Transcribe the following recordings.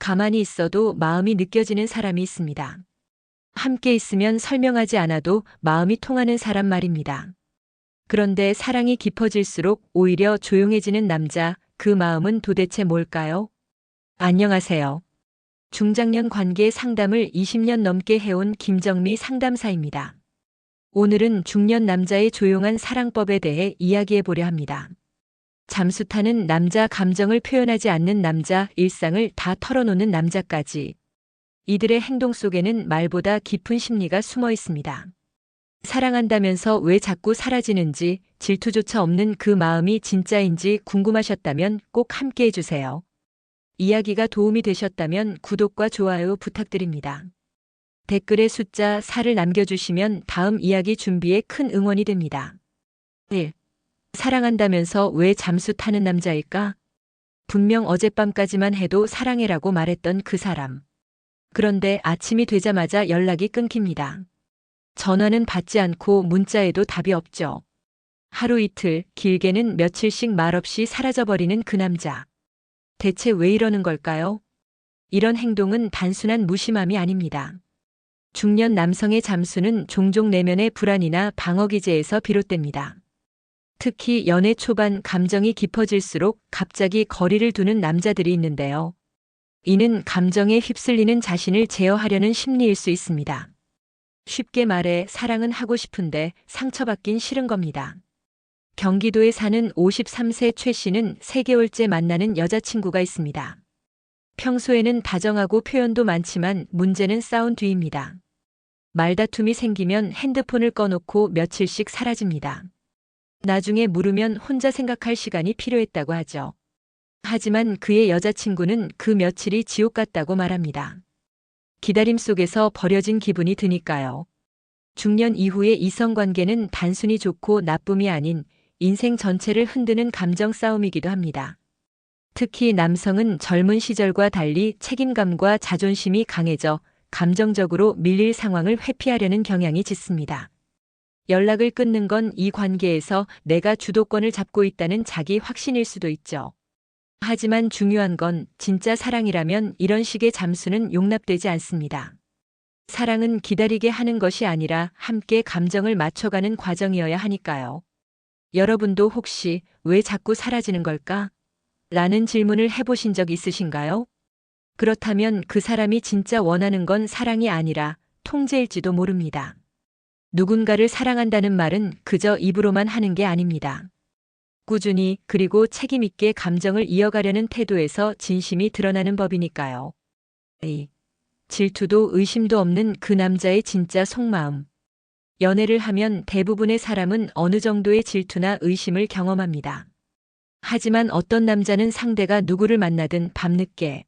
가만히 있어도 마음이 느껴지는 사람이 있습니다. 함께 있으면 설명하지 않아도 마음이 통하는 사람 말입니다. 그런데 사랑이 깊어질수록 오히려 조용해지는 남자, 그 마음은 도대체 뭘까요? 안녕하세요. 중장년 관계 상담을 20년 넘게 해온 김정미 상담사입니다. 오늘은 중년 남자의 조용한 사랑법에 대해 이야기해 보려 합니다. 잠수 타는 남자 감정을 표현하지 않는 남자 일상을 다 털어놓는 남자까지 이들의 행동 속에는 말보다 깊은 심리가 숨어 있습니다. 사랑한다면서 왜 자꾸 사라지는지 질투조차 없는 그 마음이 진짜인지 궁금하셨다면 꼭 함께 해주세요. 이야기가 도움이 되셨다면 구독과 좋아요 부탁드립니다. 댓글에 숫자 4를 남겨주시면 다음 이야기 준비에 큰 응원이 됩니다. 1. 사랑한다면서 왜 잠수 타는 남자일까? 분명 어젯밤까지만 해도 사랑해라고 말했던 그 사람. 그런데 아침이 되자마자 연락이 끊깁니다. 전화는 받지 않고 문자에도 답이 없죠. 하루 이틀, 길게는 며칠씩 말없이 사라져버리는 그 남자. 대체 왜 이러는 걸까요? 이런 행동은 단순한 무심함이 아닙니다. 중년 남성의 잠수는 종종 내면의 불안이나 방어 기제에서 비롯됩니다. 특히 연애 초반 감정이 깊어질수록 갑자기 거리를 두는 남자들이 있는데요. 이는 감정에 휩쓸리는 자신을 제어하려는 심리일 수 있습니다. 쉽게 말해 사랑은 하고 싶은데 상처받긴 싫은 겁니다. 경기도에 사는 53세 최 씨는 3개월째 만나는 여자친구가 있습니다. 평소에는 다정하고 표현도 많지만 문제는 싸운 뒤입니다. 말다툼이 생기면 핸드폰을 꺼놓고 며칠씩 사라집니다. 나중에 물으면 혼자 생각할 시간이 필요했다고 하죠. 하지만 그의 여자친구는 그 며칠이 지옥 같다고 말합니다. 기다림 속에서 버려진 기분이 드니까요. 중년 이후의 이성 관계는 단순히 좋고 나쁨이 아닌 인생 전체를 흔드는 감정 싸움이기도 합니다. 특히 남성은 젊은 시절과 달리 책임감과 자존심이 강해져 감정적으로 밀릴 상황을 회피하려는 경향이 짙습니다. 연락을 끊는 건 이 관계에서 내가 주도권을 잡고 있다는 자기 확신일 수도 있죠. 하지만 중요한 건 진짜 사랑이라면 이런 식의 잠수는 용납되지 않습니다. 사랑은 기다리게 하는 것이 아니라 함께 감정을 맞춰가는 과정이어야 하니까요. 여러분도 혹시 왜 자꾸 사라지는 걸까? 라는 질문을 해보신 적 있으신가요? 그렇다면 그 사람이 진짜 원하는 건 사랑이 아니라 통제일지도 모릅니다. 누군가를 사랑한다는 말은 그저 입으로만 하는 게 아닙니다. 꾸준히 그리고 책임있게 감정을 이어가려는 태도에서 진심이 드러나는 법이니까요. 이 질투도 의심도 없는 그 남자의 진짜 속마음. 연애를 하면 대부분의 사람은 어느 정도의 질투나 의심을 경험합니다. 하지만 어떤 남자는 상대가 누구를 만나든 밤늦게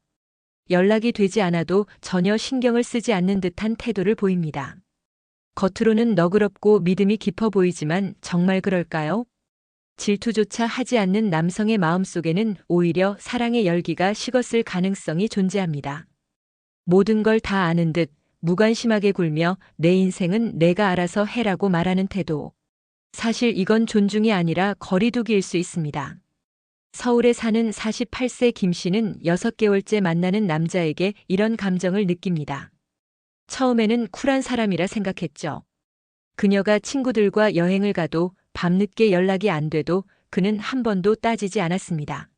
연락이 되지 않아도 전혀 신경을 쓰지 않는 듯한 태도를 보입니다. 겉으로는 너그럽고 믿음이 깊어 보이지만 정말 그럴까요? 질투조차 하지 않는 남성의 마음속에는 오히려 사랑의 열기가 식었을 가능성이 존재합니다. 모든 걸 다 아는 듯 무관심하게 굴며 내 인생은 내가 알아서 해라고 말하는 태도. 사실 이건 존중이 아니라 거리두기일 수 있습니다. 서울에 사는 48세 김 씨는 6개월째 만나는 남자에게 이런 감정을 느낍니다. 처음에는 쿨한 사람이라 생각했죠. 그녀가 친구들과 여행을 가도 밤늦게 연락이 안 돼도 그는 한 번도 따지지 않았습니다.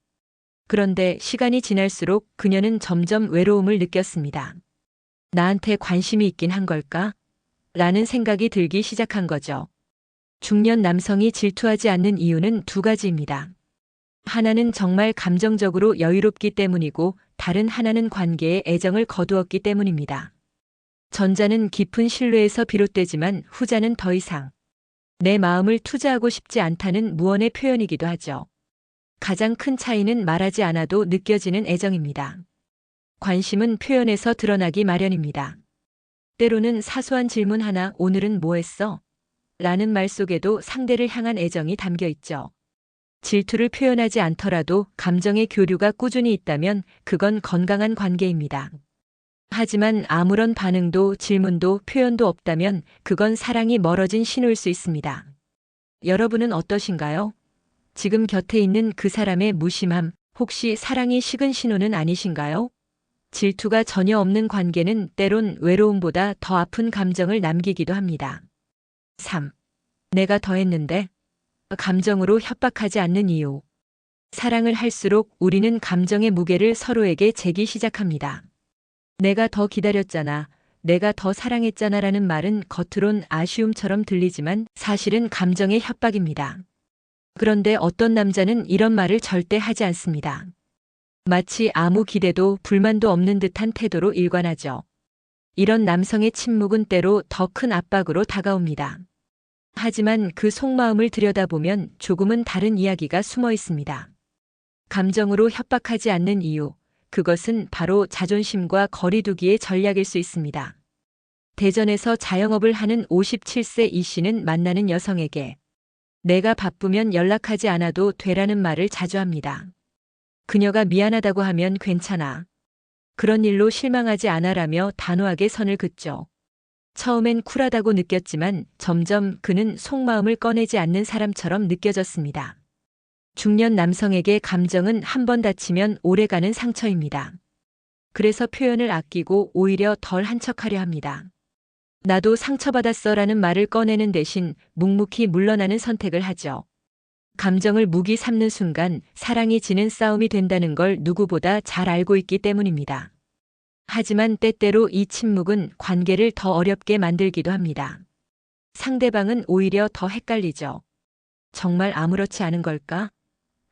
그런데 시간이 지날수록 그녀는 점점 외로움을 느꼈습니다. 나한테 관심이 있긴 한 걸까? 라는 생각이 들기 시작한 거죠. 중년 남성이 질투하지 않는 이유는 두 가지입니다. 하나는 정말 감정적으로 여유롭기 때문이고 다른 하나는 관계에 애정을 거두었기 때문입니다. 전자는 깊은 신뢰에서 비롯되지만 후자는 더 이상 내 마음을 투자하고 싶지 않다는 무언의 표현이기도 하죠. 가장 큰 차이는 말하지 않아도 느껴지는 애정입니다. 관심은 표현에서 드러나기 마련입니다. 때로는 사소한 질문 하나 오늘은 뭐 했어? 라는 말 속에도 상대를 향한 애정이 담겨 있죠. 질투를 표현하지 않더라도 감정의 교류가 꾸준히 있다면 그건 건강한 관계입니다. 하지만 아무런 반응도 질문도 표현도 없다면 그건 사랑이 멀어진 신호일 수 있습니다. 여러분은 어떠신가요? 지금 곁에 있는 그 사람의 무심함, 혹시 사랑이 식은 신호는 아니신가요? 질투가 전혀 없는 관계는 때론 외로움보다 더 아픈 감정을 남기기도 합니다. 3. 내가 더 했는데 감정으로 협박하지 않는 이유. 사랑을 할수록 우리는 감정의 무게를 서로에게 재기 시작합니다. 내가 더 기다렸잖아. 내가 더 사랑했잖아 라는 말은 겉으론 아쉬움처럼 들리지만 사실은 감정의 협박입니다. 그런데 어떤 남자는 이런 말을 절대 하지 않습니다. 마치 아무 기대도 불만도 없는 듯한 태도로 일관하죠. 이런 남성의 침묵은 때로 더 큰 압박으로 다가옵니다. 하지만 그 속마음을 들여다보면 조금은 다른 이야기가 숨어 있습니다. 감정으로 협박하지 않는 이유, 그것은 바로 자존심과 거리두기의 전략일 수 있습니다. 대전에서 자영업을 하는 57세 이 씨는 만나는 여성에게 내가 바쁘면 연락하지 않아도 되라는 말을 자주 합니다. 그녀가 미안하다고 하면 괜찮아. 그런 일로 실망하지 않아라며 단호하게 선을 긋죠. 처음엔 쿨하다고 느꼈지만 점점 그는 속마음을 꺼내지 않는 사람처럼 느껴졌습니다. 중년 남성에게 감정은 한 번 다치면 오래가는 상처입니다. 그래서 표현을 아끼고 오히려 덜 한척하려 합니다. 나도 상처받았어 라는 말을 꺼내는 대신 묵묵히 물러나는 선택을 하죠. 감정을 무기 삼는 순간 사랑이 지는 싸움이 된다는 걸 누구보다 잘 알고 있기 때문입니다. 하지만 때때로 이 침묵은 관계를 더 어렵게 만들기도 합니다. 상대방은 오히려 더 헷갈리죠. 정말 아무렇지 않은 걸까?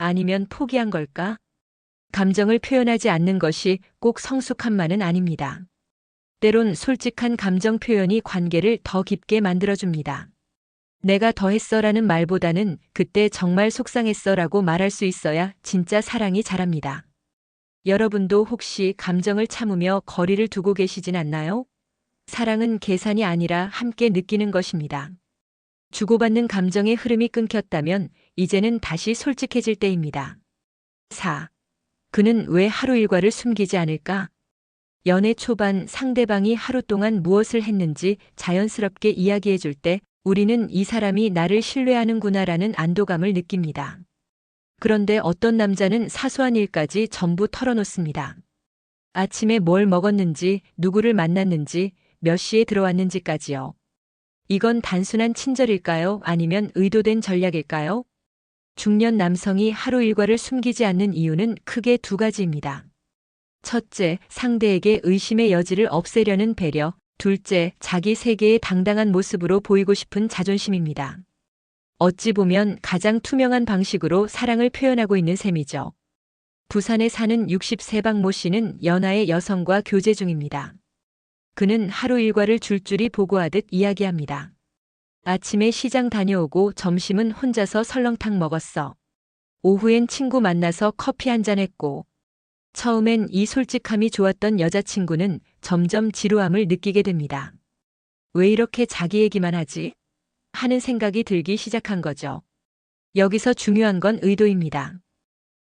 아니면 포기한 걸까? 감정을 표현하지 않는 것이 꼭 성숙한만은 아닙니다. 때론 솔직한 감정 표현이 관계를 더 깊게 만들어줍니다. 내가 더 했어라는 말보다는 그때 정말 속상했어라고 말할 수 있어야 진짜 사랑이 자랍니다. 여러분도 혹시 감정을 참으며 거리를 두고 계시진 않나요? 사랑은 계산이 아니라 함께 느끼는 것입니다. 주고받는 감정의 흐름이 끊겼다면 이제는 다시 솔직해질 때입니다. 4. 그는 왜 하루 일과를 숨기지 않을까? 연애 초반 상대방이 하루 동안 무엇을 했는지 자연스럽게 이야기해 줄 때 우리는 이 사람이 나를 신뢰하는구나라는 안도감을 느낍니다. 그런데 어떤 남자는 사소한 일까지 전부 털어놓습니다. 아침에 뭘 먹었는지, 누구를 만났는지, 몇 시에 들어왔는지까지요. 이건 단순한 친절일까요? 아니면 의도된 전략일까요? 중년 남성이 하루 일과를 숨기지 않는 이유는 크게 두 가지입니다. 첫째, 상대에게 의심의 여지를 없애려는 배려. 둘째, 자기 세계의 당당한 모습으로 보이고 싶은 자존심입니다. 어찌 보면 가장 투명한 방식으로 사랑을 표현하고 있는 셈이죠. 부산에 사는 60세 박모 씨는 연하의 여성과 교제 중입니다. 그는 하루 일과를 줄줄이 보고하듯 이야기합니다. 아침에 시장 다녀오고 점심은 혼자서 설렁탕 먹었어. 오후엔 친구 만나서 커피 한 잔 했고, 처음엔 이 솔직함이 좋았던 여자친구는 점점 지루함을 느끼게 됩니다. 왜 이렇게 자기 얘기만 하지? 하는 생각이 들기 시작한 거죠. 여기서 중요한 건 의도입니다.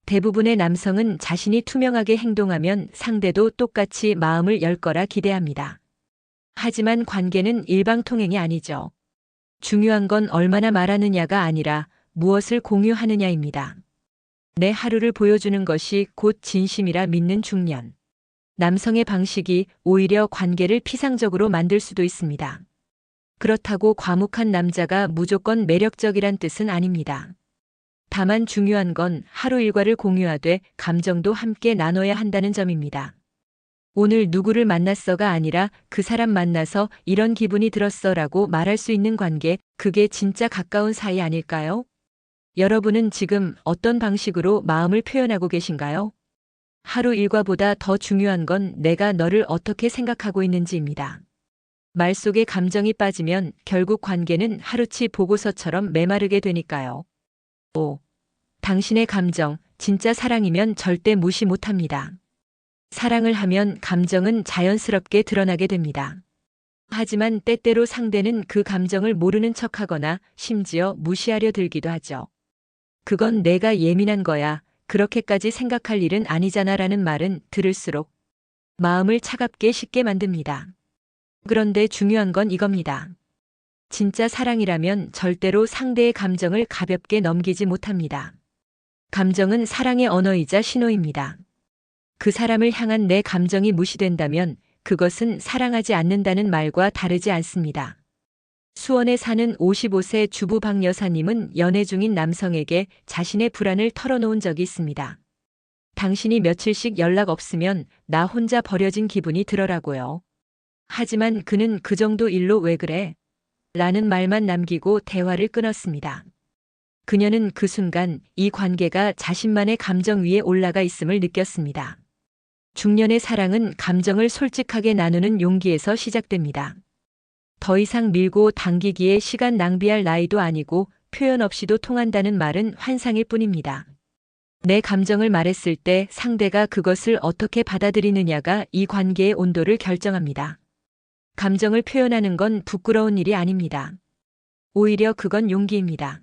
대부분의 남성은 자신이 투명하게 행동하면 상대도 똑같이 마음을 열 거라 기대합니다. 하지만 관계는 일방통행이 아니죠. 중요한 건 얼마나 말하느냐가 아니라 무엇을 공유하느냐입니다. 내 하루를 보여주는 것이 곧 진심이라 믿는 중년. 남성의 방식이 오히려 관계를 피상적으로 만들 수도 있습니다. 그렇다고 과묵한 남자가 무조건 매력적이란 뜻은 아닙니다. 다만 중요한 건 하루 일과를 공유하되 감정도 함께 나눠야 한다는 점입니다. 오늘 누구를 만났어가 아니라 그 사람 만나서 이런 기분이 들었어라고 말할 수 있는 관계, 그게 진짜 가까운 사이 아닐까요? 여러분은 지금 어떤 방식으로 마음을 표현하고 계신가요? 하루 일과보다 더 중요한 건 내가 너를 어떻게 생각하고 있는지입니다. 말 속에 감정이 빠지면 결국 관계는 하루치 보고서처럼 메마르게 되니까요. 5. 당신의 감정, 진짜 사랑이면 절대 무시 못합니다. 사랑을 하면 감정은 자연스럽게 드러나게 됩니다. 하지만 때때로 상대는 그 감정을 모르는 척 하거나 심지어 무시하려 들기도 하죠. 그건 내가 예민한 거야. 그렇게까지 생각할 일은 아니잖아 라는 말은 들을수록 마음을 차갑게 쉽게 만듭니다. 그런데 중요한 건 이겁니다. 진짜 사랑이라면 절대로 상대의 감정을 가볍게 넘기지 못합니다. 감정은 사랑의 언어이자 신호입니다. 그 사람을 향한 내 감정이 무시된다면 그것은 사랑하지 않는다는 말과 다르지 않습니다. 수원에 사는 55세 주부 박 여사님은 연애 중인 남성에게 자신의 불안을 털어놓은 적이 있습니다. 당신이 며칠씩 연락 없으면 나 혼자 버려진 기분이 들어라고요. 하지만 그는 그 정도 일로 왜 그래? 라는 말만 남기고 대화를 끊었습니다. 그녀는 그 순간 이 관계가 자신만의 감정 위에 올라가 있음을 느꼈습니다. 중년의 사랑은 감정을 솔직하게 나누는 용기에서 시작됩니다. 더 이상 밀고 당기기에 시간 낭비할 나이도 아니고 표현 없이도 통한다는 말은 환상일 뿐입니다. 내 감정을 말했을 때 상대가 그것을 어떻게 받아들이느냐가 이 관계의 온도를 결정합니다. 감정을 표현하는 건 부끄러운 일이 아닙니다. 오히려 그건 용기입니다.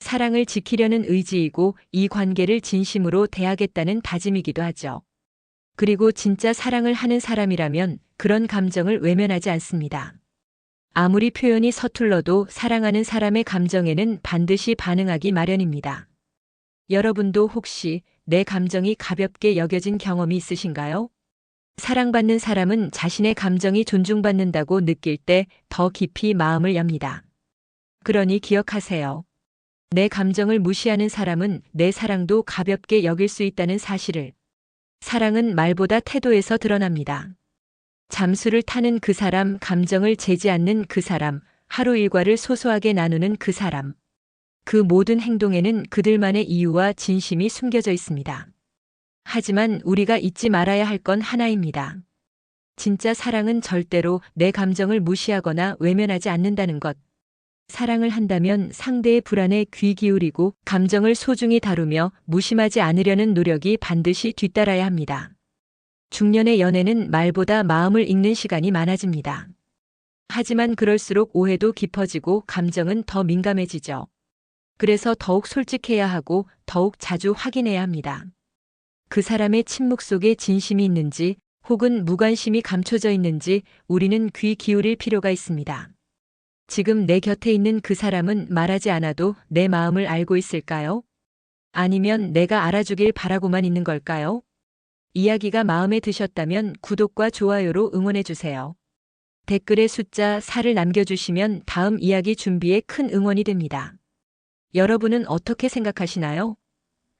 사랑을 지키려는 의지이고 이 관계를 진심으로 대하겠다는 다짐이기도 하죠. 그리고 진짜 사랑을 하는 사람이라면 그런 감정을 외면하지 않습니다. 아무리 표현이 서툴러도 사랑하는 사람의 감정에는 반드시 반응하기 마련입니다. 여러분도 혹시 내 감정이 가볍게 여겨진 경험이 있으신가요? 사랑받는 사람은 자신의 감정이 존중받는다고 느낄 때 더 깊이 마음을 엽니다. 그러니 기억하세요. 내 감정을 무시하는 사람은 내 사랑도 가볍게 여길 수 있다는 사실을. 사랑은 말보다 태도에서 드러납니다. 잠수를 타는 그 사람, 감정을 재지 않는 그 사람, 하루 일과를 소소하게 나누는 그 사람. 그 모든 행동에는 그들만의 이유와 진심이 숨겨져 있습니다. 하지만 우리가 잊지 말아야 할 건 하나입니다. 진짜 사랑은 절대로 내 감정을 무시하거나 외면하지 않는다는 것. 사랑을 한다면 상대의 불안에 귀 기울이고 감정을 소중히 다루며 무심하지 않으려는 노력이 반드시 뒤따라야 합니다. 중년의 연애는 말보다 마음을 읽는 시간이 많아집니다. 하지만 그럴수록 오해도 깊어지고 감정은 더 민감해지죠. 그래서 더욱 솔직해야 하고 더욱 자주 확인해야 합니다. 그 사람의 침묵 속에 진심이 있는지 혹은 무관심이 감춰져 있는지 우리는 귀 기울일 필요가 있습니다. 지금 내 곁에 있는 그 사람은 말하지 않아도 내 마음을 알고 있을까요? 아니면 내가 알아주길 바라고만 있는 걸까요? 이야기가 마음에 드셨다면 구독과 좋아요로 응원해주세요. 댓글에 숫자 4를 남겨주시면 다음 이야기 준비에 큰 응원이 됩니다. 여러분은 어떻게 생각하시나요?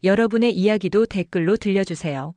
여러분의 이야기도 댓글로 들려주세요.